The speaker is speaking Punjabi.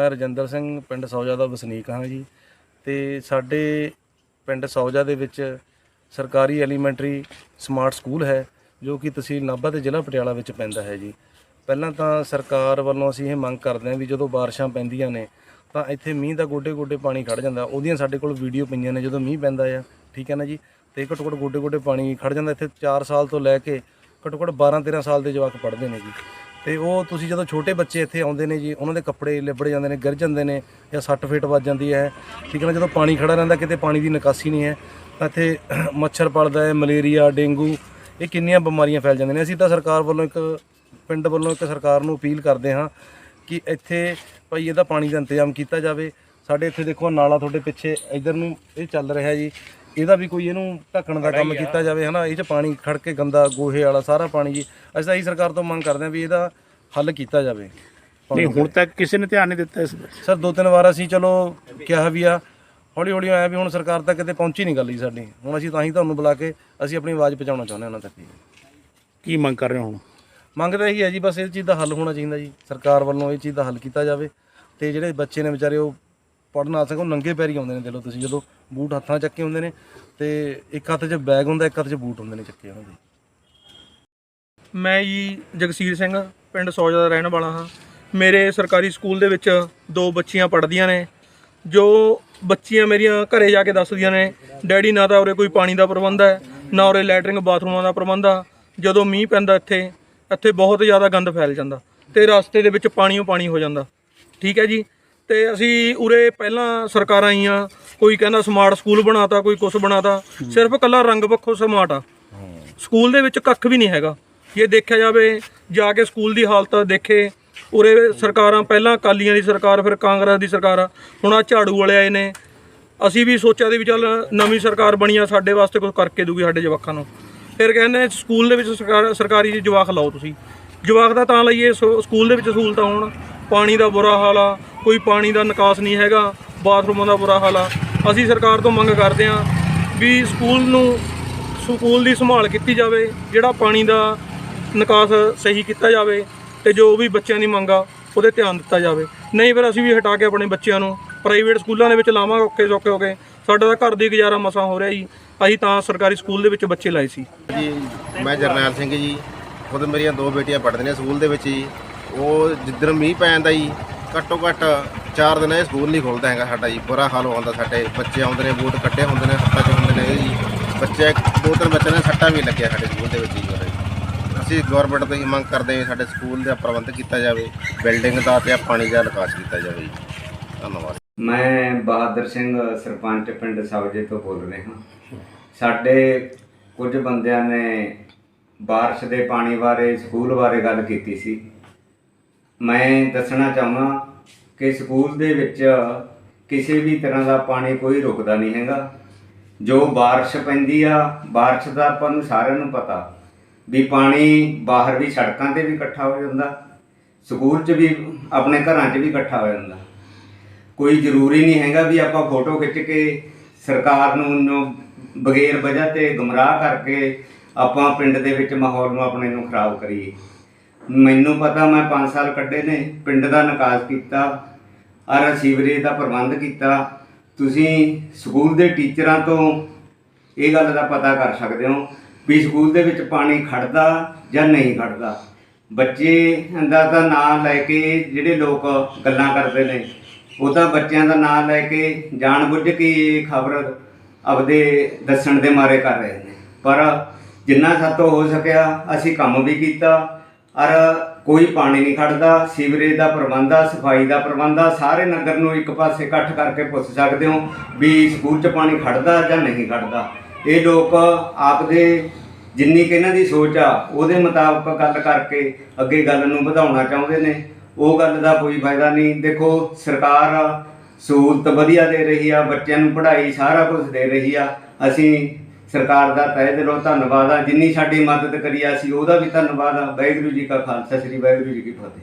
ਮੈਂ ਰਜਿੰਦਰ ਸਿੰਘ ਪਿੰਡ ਸੌਜਾ ਦਾ ਵਸਨੀਕ ਹਾਂ ਜੀ ਤੇ ਸਾਡੇ ਪਿੰਡ ਸੌਜਾ ਦੇ ਵਿੱਚ ਸਰਕਾਰੀ ਐਲੀਮੈਂਟਰੀ ਸਮਾਰਟ ਸਕੂਲ ਹੈ ਜੋ ਕਿ ਤਹਿਸੀਲ ਨਾਭਾ ਤੇ ਜ਼ਿਲ੍ਹਾ ਪਟਿਆਲਾ ਵਿੱਚ ਪੈਂਦਾ ਹੈ ਜੀ। ਪਹਿਲਾਂ ਤਾਂ ਸਰਕਾਰ ਵੱਲੋਂ ਅਸੀਂ ਇਹ ਮੰਗ ਕਰਦੇ ਹਾਂ ਵੀ ਜਦੋਂ ਬਾਰਿਸ਼ਾਂ ਪੈਂਦੀਆਂ ਨੇ ਤਾਂ ਇੱਥੇ ਮੀਂਹ ਦਾ ਗੋਡੇ ਗੋਡੇ ਪਾਣੀ ਖੜ ਜਾਂਦਾ। ਉਹਦੀਆਂ ਸਾਡੇ ਕੋਲ ਵੀਡੀਓ ਪਈਆਂ ਨੇ ਜਦੋਂ ਮੀਂਹ ਪੈਂਦਾ ਆ, ਠੀਕ ਹੈ ਨਾ ਜੀ? ਤੇ ਘੱਟੋ ਘੱਟ ਗੋਡੇ ਗੋਡੇ ਪਾਣੀ ਖੜ ਜਾਂਦਾ। ਇੱਥੇ 4 ਸਾਲ ਤੋਂ ਲੈ ਕੇ ਘੱਟੋ ਘੱਟ 12 13 ਸਾਲ ਦੇ ਜਵਾਕ ਪੜ੍ਹਦੇ ਨੇ ਜੀ। ਤੇ ਉਹ ਤੁਸੀਂ ਜਦੋਂ ਛੋਟੇ ਬੱਚੇ ਇੱਥੇ ਆਉਂਦੇ ਨੇ ਜੀ, ਉਹਨਾਂ ਦੇ ਕੱਪੜੇ ਲਿਬੜ ਜਾਂਦੇ ਨੇ, ਗਿਰ ਜਾਂਦੇ ਨੇ ਜਾਂ ਸੱਟ ਫੇਟ ਵੱਜ ਜਾਂਦੀ ਹੈ। ਠੀਕ ਹੈ ਨਾ, ਜਦੋਂ ਪਾਣੀ ਖੜਾ ਰਹਿੰਦਾ, ਕਿਤੇ ਪਾਣੀ ਦੀ ਨਿਕਾਸੀ ਨਹੀਂ ਹੈ। ਤਾਂ ਇੱਥੇ ਮੱਛਰ ਪਲਦਾ ਹੈ, ਮਲੇਰੀਆ, ਡੇਂਗੂ, ਇਹ ਕਿੰਨੀਆਂ ਬਿਮਾਰੀਆਂ ਫੈਲ ਜਾਂਦੀਆਂ ਨੇ। ਅਸੀਂ ਤਾਂ ਸਰਕਾਰ ਵੱਲੋਂ ਇੱਕ, ਪਿੰਡ ਵੱਲੋਂ ਇੱਕ ਸਰਕਾਰ ਨੂੰ ਅਪੀਲ ਕਰਦੇ ਹਾਂ ਕਿ ਇੱਥੇ ਭਾਈ ਇਹਦਾ ਪਾਣੀ ਦਾ ਇੰਤਜ਼ਾਮ ਕੀਤਾ ਜਾਵੇ। ਸਾਡੇ ਇੱਥੇ ਦੇਖੋ ਨਾਲਾ ਤੁਹਾਡੇ ਪਿੱਛੇ, ਇਧਰ ਨੂੰ ਇਹ ਚੱਲ ਰਿਹਾ ਜੀ। ਇਹਦਾ ਵੀ ਕੋਈ ਇਹਨੂੰ ਢੱਕਣ ਦਾ ਕੰਮ ਕੀਤਾ ਜਾਵੇ ਹਨਾ? ਇਹ ਚ ਪਾਣੀ ਖੜ ਕੇ ਗੰਦਾ ਗੋਹੇ ਵਾਲਾ ਸਾਰਾ ਪਾਣੀ ਜੀ। ਅਸੀਂ ਤਾਂ ਇਹੀ ਸਰਕਾਰ ਤੋਂ ਮੰਗ ਕਰਦੇ ਹਾਂ ਵੀ ਇਹਦਾ ਹੱਲ ਕੀਤਾ ਜਾਵੇ। ਨਹੀਂ ਹੁਣ ਤੱਕ ਕਿਸੇ ਨੇ ਧਿਆਨ ਨਹੀਂ ਦਿੱਤਾ ਇਸ ਸਰ ਦੋ ਤਿੰਨ ਵਾਰ ਅਸੀਂ ਚਲੋ ਕਿਹਾ ਵੀ ਆ। ਹੌਲੀ ਹੌਲੀ ਆਇਆ ਵੀ ਹੁਣ ਸਰਕਾਰ ਤੱਕ ਕਿਤੇ ਪਹੁੰਚੀ ਨਹੀਂ ਗੱਲ ਜੀ ਸਾਡੀ। ਹੁਣ ਅਸੀਂ ਤਾਂ ਹੀ ਤੁਹਾਨੂੰ ਬੁਲਾ ਕੇ ਅਸੀਂ ਆਪਣੀ ਆਵਾਜ਼ ਪਹੁੰਚਾਉਣਾ ਚਾਹੁੰਦੇ ਹਾਂ ਉਹਨਾਂ ਤੱਕ ਕੀ ਮੰਗ ਕਰ ਰਹੇ ਹੋ ਹੁਣ? ਮੰਗ ਤਾਂ ਇਹੀ ਹੈ ਜੀ ਬਸ ਇਸ ਚੀਜ਼ ਦਾ ਹੱਲ ਹੋਣਾ ਚਾਹੀਦਾ ਜੀ। ਸਰਕਾਰ ਵੱਲੋਂ ਇਹ ਚੀਜ਼ ਦਾ ਹੱਲ ਕੀਤਾ ਜਾਵੇ। ਤੇ ਜਿਹੜੇ ਬੱਚੇ ਨੇ ਵਿਚਾਰੇ ਉਹ ਪੜ੍ਹਨ ਆ ਸਕਣ ਨੰਗੇ ਪੈਰੀ ਆਉਂਦੇ ਨੇ ਦੇਖੋ ਤੁਸੀਂ, ਜਦੋਂ ਬੂਟ ਹੱਥਾਂ 'ਚ ਚੱਕੇ ਹੁੰਦੇ ਨੇ ਤੇ ਇੱਕ ਹੱਥ 'ਚ ਬੈਗ ਹੁੰਦਾ, ਇੱਕ ਹੱਥ 'ਚ ਬੂਟ ਹੁੰਦੇ ਨੇ ਚੱਕੇ ਉਹਨਾਂ ਦੇ। ਮੈਂ ਜੀ ਜਗਸੀਰ ਸਿੰਘ, ਪਿੰਡ ਸੌਜਾ ਦਾ ਰਹਿਣ ਵਾਲਾ ਹਾਂ। ਮੇਰੇ ਸਰਕਾਰੀ ਸਕੂਲ ਦੇ ਵਿੱਚ ਦੋ ਬੱਚੀਆਂ ਪੜ੍ਹਦੀਆਂ ਨੇ, ਜੋ ਬੱਚੀਆਂ ਮੇਰੀਆਂ ਘਰੇ ਜਾ ਕੇ ਦੱਸਦੀਆਂ ਨੇ, ਡੈਡੀ, ਨਾ ਤਾਂ ਉਰੇ ਕੋਈ ਪਾਣੀ ਦਾ ਪ੍ਰਬੰਧ ਹੈ, ਨਾ ਉਰੇ ਲੈਟਰਿੰਗ ਬਾਥਰੂਮਾਂ ਦਾ ਪ੍ਰਬੰਧ ਆ। ਜਦੋਂ ਮੀਂਹ ਪੈਂਦਾ ਇੱਥੇ ਇੱਥੇ ਬਹੁਤ ਜ਼ਿਆਦਾ ਗੰਦ ਫੈਲ ਜਾਂਦਾ ਤੇ ਰਸਤੇ ਦੇ ਵਿੱਚ ਪਾਣੀਓ ਪਾਣੀ ਹੋ ਜਾਂਦਾ। ਠੀਕ ਹੈ ਜੀ? ਤੇ ਅਸੀਂ ਉਰੇ ਪਹਿਲਾਂ ਸਰਕਾਰਾਂ ਆਈਆਂ, ਕੋਈ ਕਹਿੰਦਾ ਸਮਾਰਟ ਸਕੂਲ ਬਣਾਤਾ, ਕੋਈ ਕੁਛ ਬਣਾਤਾ, ਸਿਰਫ ਕੱਲਾ ਰੰਗ ਪੱਖੋਂ ਸਮਾਰਟ ਆ। ਸਕੂਲ ਦੇ ਵਿੱਚ ਕੱਖ ਵੀ ਨਹੀਂ ਹੈਗਾ। ਜੇ ਦੇਖਿਆ ਜਾਵੇ, ਜਾ ਕੇ ਸਕੂਲ ਦੀ ਹਾਲਤ ਦੇਖੇ, ਉਰੇ ਸਰਕਾਰਾਂ, ਪਹਿਲਾਂ ਅਕਾਲੀਆਂ ਦੀ ਸਰਕਾਰ, ਫਿਰ ਕਾਂਗਰਸ ਦੀ ਸਰਕਾਰ ਆ। ਹੁਣ ਆ ਝਾੜੂ ਵਾਲੇ ਆਏ ਨੇ। ਅਸੀਂ ਵੀ ਸੋਚਿਆ ਦੀ ਵੀ ਚੱਲ ਨਵੀਂ ਸਰਕਾਰ ਬਣੀ ਆ, ਸਾਡੇ ਵਾਸਤੇ ਕੁਝ ਕਰਕੇ ਦੂਗੀ ਸਾਡੇ ਜਵਾਕਾਂ ਨੂੰ। ਫਿਰ ਕਹਿੰਦੇ ਸਕੂਲ ਦੇ ਵਿੱਚ ਸਰਕਾਰ ਸਰਕਾਰੀ ਜਵਾਕ ਲਾਓ ਤੁਸੀਂ। ਜਵਾਕ ਦਾ ਤਾਂ ਲਈਏ, ਸੋ- ਸਕੂਲ ਦੇ ਵਿੱਚ ਸਹੂਲਤਾਂ ਹੋਣ, ਪਾਣੀ ਦਾ ਬੁਰਾ ਹਾਲ ਆ ਕੋਈ ਪਾਣੀ ਦਾ ਨਿਕਾਸ ਨਹੀਂ ਹੈਗਾ, ਬਾਥਰੂਮਾਂ ਦਾ ਬੁਰਾ ਹਾਲ ਆ। ਅਸੀਂ ਸਰਕਾਰ ਤੋਂ ਮੰਗ ਕਰਦੇ ਹਾਂ ਵੀ ਸਕੂਲ ਨੂੰ ਸਕੂਲ ਦੀ ਸੰਭਾਲ ਕੀਤੀ ਜਾਵੇ, ਜਿਹੜਾ ਪਾਣੀ ਦਾ ਨਿਕਾਸ ਸਹੀ ਕੀਤਾ ਜਾਵੇ ਤੇ ਜੋ ਵੀ ਬੱਚਿਆਂ ਦੀ ਮੰਗ ਆ, ਉਹਦੇ ਧਿਆਨ ਦਿੱਤਾ ਜਾਵੇ। ਨਹੀਂ ਫਿਰ ਅਸੀਂ ਵੀ ਹਟਾ ਕੇ ਆਪਣੇ ਬੱਚਿਆਂ ਨੂੰ ਪ੍ਰਾਈਵੇਟ ਸਕੂਲਾਂ ਦੇ ਵਿੱਚ ਲਾਵਾਂਗੇ, ਔਖੇ ਸੌਖੇ ਹੋ ਕੇ। ਸਾਡਾ ਤਾਂ ਘਰ ਦੀ ਗੁਜ਼ਾਰਾ ਮਸਾਂ ਹੋ ਰਿਹਾ ਜੀ। ਅਸੀਂ ਤਾਂ ਸਰਕਾਰੀ ਸਕੂਲ ਦੇ ਵਿੱਚ ਬੱਚੇ ਲਾਏ ਸੀ। ਜੀ, ਮੈਂ ਜਰਨੈਲ ਸਿੰਘ ਜੀ। ਖੁਦ ਮੇਰੀਆਂ ਦੋ ਬੇਟੀਆਂ ਪੜ੍ਹਦੇ ਨੇ ਸਕੂਲ ਦੇ ਵਿੱਚ ਜੀ। ਉਹ ਜਿੱਦਣ ਮੀਂਹ ਪੈ ਜਾਂਦਾ ਜੀ ਘੱਟੋ ਘੱਟ 4 ਦਿਨ ਇਹ ਸਕੂਲ ਨਹੀਂ ਖੁੱਲਦਾ ਹੈਗਾ ਸਾਡਾ ਜੀ। ਬੁਰਾ ਹਾਲ ਹੋ ਜਾਂਦਾ ਸਾਡੇ ਬੱਚੇ ਆਉਂਦੇ ਨੇ ਬੂਟ ਕੱਟੇ ਹੁੰਦੇ ਨੇ, ਹੱਥਾਂ 'ਚ ਹੁੰਦੇ ਨੇ ਜੀ। ਬੱਚੇ, ਦੋ ਤਿੰਨ ਬੱਚੇ ਨੇ ਸੱਟਾਂ ਵੀ ਲੱਗਿਆ ਸਾਡੇ ਸਕੂਲ ਦੇ ਵਿੱਚ ਜੀ ਉਰੇ। ਅਸੀਂ ਗਵਰਨਮੈਂਟ ਤੋਂ ਹੀ ਮੰਗ ਕਰਦੇ ਹਾਂ ਸਾਡੇ ਸਕੂਲ ਦਾ ਪ੍ਰਬੰਧ ਕੀਤਾ ਜਾਵੇ ਬਿਲਡਿੰਗ ਦਾ ਤੇ ਪਾਣੀ ਦਾ ਨਿਕਾਸ ਕੀਤਾ ਜਾਵੇ ਜੀ। ਧੰਨਵਾਦ। ਮੈਂ ਬਹਾਦਰ ਸਿੰਘ, ਸਰਪੰਚ ਪਿੰਡ ਸਬਜੇ ਤੋਂ ਬੋਲ ਰਿਹਾ ਸਾਡੇ ਕੁਝ ਬੰਦਿਆਂ ਨੇ ਬਾਰਿਸ਼ ਦੇ ਪਾਣੀ ਬਾਰੇ, ਸਕੂਲ ਬਾਰੇ ਗੱਲ ਕੀਤੀ ਸੀ। ਮੈਂ ਦੱਸਣਾ ਚਾਹੁੰਦਾ ਕਿ ਸਕੂਲ ਦੇ ਵਿੱਚ ਕਿਸੇ ਵੀ ਤਰ੍ਹਾਂ ਦਾ ਪਾਣੀ ਕੋਈ ਰੁਕਦਾ ਨਹੀਂ ਹੈਗਾ। ਜੋ ਬਾਰਿਸ਼ ਪੈਂਦੀ ਆ, ਬਾਰਿਸ਼ ਦਾ ਆਪਾਂ ਨੂੰ ਸਾਰਿਆਂ ਨੂੰ ਪਤਾ ਵੀ ਪਾਣੀ ਬਾਹਰ ਵੀ ਸੜਕਾਂ ਤੇ ਵੀ ਇਕੱਠਾ ਹੋ ਜਾਂਦਾ, ਸਕੂਲ 'ਚ ਵੀ, ਆਪਣੇ ਘਰਾਂ 'ਚ ਵੀ ਇਕੱਠਾ ਹੋ ਜਾਂਦਾ। ਕੋਈ ਜ਼ਰੂਰੀ ਨਹੀਂ ਹੈਗਾ ਵੀ ਆਪਾਂ ਫੋਟੋ ਖਿੱਚ ਕੇ ਸਰਕਾਰ ਨੂੰ ਨੂੰ ਬਗੈਰ ਵਜ੍ਹਾ ਤੇ ਗੁੰਮਰਾਹ ਕਰਕੇ ਆਪਾਂ ਪਿੰਡ ਦੇ ਵਿੱਚ ਮਾਹੌਲ ਨੂੰ ਆਪਣੇ ਨੂੰ ਖਰਾਬ ਕਰੀਏ। ਮੈਨੂੰ ਪਤਾ ਮੈਂ 5 ਸਾਲ ਕੱਢੇ ਨੇ, ਪਿੰਡ ਦਾ ਨਿਕਾਸ ਕੀਤਾ, ਅਰ ਸੀਵਰੇਜ ਦਾ ਪ੍ਰਬੰਧ ਕੀਤਾ। ਤੁਸੀਂ ਸਕੂਲ ਦੇ ਟੀਚਰਾਂ ਤੋਂ ਇਹ ਗੱਲ ਦਾ ਪਤਾ ਕਰ ਸਕਦੇ ਹੋ ਵੀ ਸਕੂਲ ਦੇ ਵਿੱਚ ਪਾਣੀ ਖੜਦਾ ਜਾਂ ਨਹੀਂ ਖੜਦਾ। ਬੱਚੇ ਦਾ ਤਾਂ ਨਾਂ ਲੈ ਕੇ ਜਿਹੜੇ ਲੋਕ ਗੱਲਾਂ ਕਰਦੇ ਨੇ, ਉਹ ਤਾਂ ਬੱਚਿਆਂ ਦਾ ਨਾਂ ਲੈ ਕੇ ਜਾਣਬੁੱਝ ਕੇ ਇਹ ਖਬਰ ਆਪਦੇ ਦੱਸਣ ਦੇ ਮਾਰੇ ਕਰ ਰਹੇ ਨੇ। ਪਰ ਜਿੰਨਾ ਸਾਤੋਂ ਹੋ ਸਕਿਆ, ਅਸੀਂ ਕੰਮ ਵੀ ਕੀਤਾ ਔਰ ਕੋਈ ਪਾਣੀ ਨਹੀਂ ਖੜਦਾ, ਸੀਵਰੇਜ ਦਾ ਪ੍ਰਬੰਧ ਆ, ਸਫ਼ਾਈ ਦਾ ਪ੍ਰਬੰਧ ਆ, ਸਾਰੇ ਨਗਰ ਨੂੰ ਇੱਕ ਪਾਸੇ ਇਕੱਠ ਕਰਕੇ ਪੁੱਛ ਸਕਦੇ ਹੋ ਵੀ ਸਕੂਲ 'ਚ ਪਾਣੀ ਖੜਦਾ ਜਾਂ ਨਹੀਂ ਖੜਦਾ। ਇਹ ਲੋਕ ਆਪਦੇ ਜਿੰਨੀ ਕਿ ਇਹਨਾਂ ਦੀ ਸੋਚ ਆ, ਉਹਦੇ ਮੁਤਾਬਕ ਗੱਲ ਕਰਕੇ ਅੱਗੇ ਗੱਲ ਨੂੰ ਵਧਾਉਣਾ ਚਾਹੁੰਦੇ ਨੇ। ਉਹ ਗੱਲ ਦਾ ਕੋਈ ਫਾਇਦਾ ਨਹੀਂ। ਦੇਖੋ, ਸਰਕਾਰ ਸਹੂਲਤ ਵਧੀਆ ਦੇ ਰਹੀ ਆ, ਬੱਚਿਆਂ ਨੂੰ ਪੜ੍ਹਾਈ ਸਾਰਾ ਕੁਝ ਦੇ ਰਹੀ ਆ। ਅਸੀਂ ਸਰਕਾਰ ਦਾ ਤਹਿ ਦਿਲੋਂ ਧੰਨਵਾਦ ਆ, ਜਿੰਨੀ ਸਾਡੀ ਮਦਦ ਕਰੀ ਆ ਅਸੀਂ, ਉਹਦਾ ਵੀ ਧੰਨਵਾਦ ਆ। ਵਾਹਿਗੁਰੂ ਜੀ ਕਾ ਖਾਲਸਾ, ਸ੍ਰੀ ਵਾਹਿਗੁਰੂ ਜੀ ਕੀ ਫਤਿਹ।